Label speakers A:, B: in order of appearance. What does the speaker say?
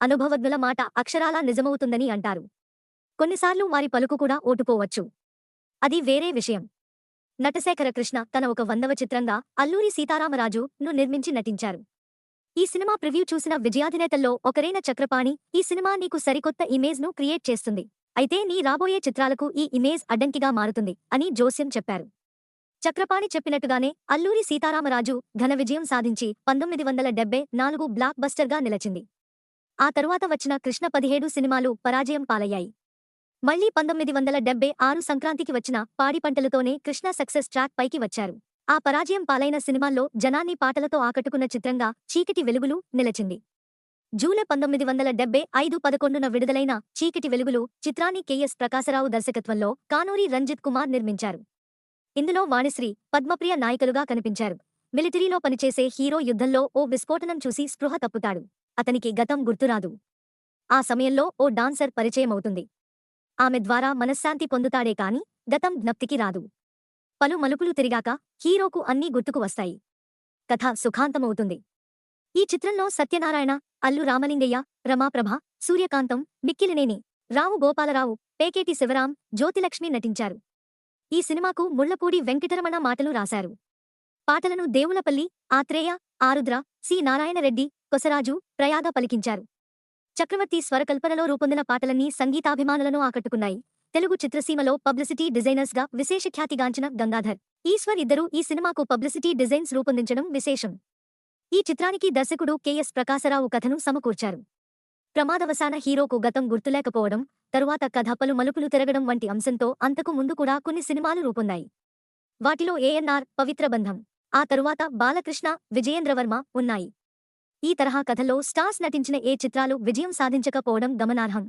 A: అనుభవజ్ఞుల మాట అక్షరాలా నిజమవుతుందని అంటారు. కొన్నిసార్లు వారి పలుకు కూడా ఓటుపోవచ్చు. అది వేరే విషయం. నటశేఖర కృష్ణ తన ఒక వందవ చిత్రంగా అల్లూరి సీతారామరాజు ను నిర్మించి నటించారు. ఈ సినిమా ప్రివ్యూ చూసిన విజయాధినేతల్లో ఒకరైన చక్రపాణి ఈ సినిమా నీకు సరికొత్త ఇమేజ్ను క్రియేట్ చేస్తుంది. అయితే నీ రాబోయే చిత్రాలకు ఈ ఇమేజ్ అడ్డంకిగా మారుతుంది అని జోస్యం చెప్పారు. చక్రపాణి చెప్పినట్టుగానే అల్లూరి సీతారామరాజు ఘన విజయం సాధించి పంతొమ్మిది వందల డెబ్బై నాలుగు బ్లాక్ బస్టర్గా నిలచింది. ఆ తరువాత వచ్చిన కృష్ణ పదిహేడు సినిమాలు పరాజయం పాలయ్యాయి. మళ్ళీ పంతొమ్మిది వందల డెబ్బై ఆరు సంక్రాంతికి వచ్చిన పాడి పంటలతోనే కృష్ణ సక్సెస్ ట్రాక్ పైకి వచ్చారు. ఆ పరాజయం పాలైన సినిమాల్లో జనాన్ని పాటలతో ఆకట్టుకున్న చిత్రంగా చీకటి వెలుగులు నిలచింది. జూలై పంతొమ్మిది వందల డెబ్బై ఐదు పదకొండున విడుదలైన చీకటి వెలుగులు చిత్రాన్ని కెఎస్ ప్రకాశరావు దర్శకత్వంలో కానూరి రంజిత్ కుమార్ నిర్మించారు. ఇందులో వాణిశ్రీ పద్మప్రియ నాయకులుగా కనిపించారు. మిలిటరీలో పనిచేసే హీరో యుద్ధంలో ఓ విస్ఫోటనం చూసి స్పృహ తప్పుతాడు. అతనికి గతం గుర్తురాదు. ఆ సమయంలో ఓ డాన్సర్ పరిచయమవుతుంది. ఆమె ద్వారా మనశ్శాంతి పొందుతాడే కాని గతం జ్ఞప్తికి రాదు. పలు మలుపులు తిరిగాక హీరోకు అన్నీ గుర్తుకు వస్తాయి. కథ సుఖాంతమవుతుంది. ఈ చిత్రంలో సత్యనారాయణ అల్లు రామలింగయ్య రమాప్రభ సూర్యకాంతం మిక్కిలినేని రావు గోపాలరావు పేకేటి శివరాం జ్యోతిలక్ష్మి నటించారు. ఈ సినిమాకు ముళ్ళపూడి వెంకటరమణ మాటలు రాశారు. పాటలను దేవులపల్లి ఆత్రేయ ఆరుద్ర సి. నారాయణరెడ్డి కొసరాజు ప్రయాగ పలికించారు. చక్రవర్తి స్వరకల్పనలో రూపొందిన పాటలన్నీ సంగీతాభిమానులను ఆకట్టుకున్నాయి. తెలుగు చిత్రసీమలో పబ్లిసిటీ డిజైనర్స్గా విశేష ఖ్యాతిగాంచిన గంగాధర్. ఈశ్వర్ ఇద్దరూ ఈ సినిమాకు పబ్లిసిటీ డిజైన్స్ రూపొందించడం విశేషం. ఈ చిత్రానికి దర్శకుడు కెఎస్ ప్రకాశరావు కథను సమకూర్చారు. ప్రమాదవశాన హీరోకు గతం గుర్తులేకపోవడం తరువాత కథ పలు మలుపులు తిరగడం వంటి అంశంతో అంతకు ముందు కూడా కొన్ని సినిమాలు రూపొందాయి. వాటిలో ఏఎన్ఆర్ పవిత్ర బంధం ఆ తరువాత బాలకృష్ణ విజయేంద్రవర్మ ఉన్నాయి. ఈ తరహా కథల్లో స్టార్స్ నటించిన ఏ చిత్రాలు విజయం సాధించకపోవడం గమనార్హం.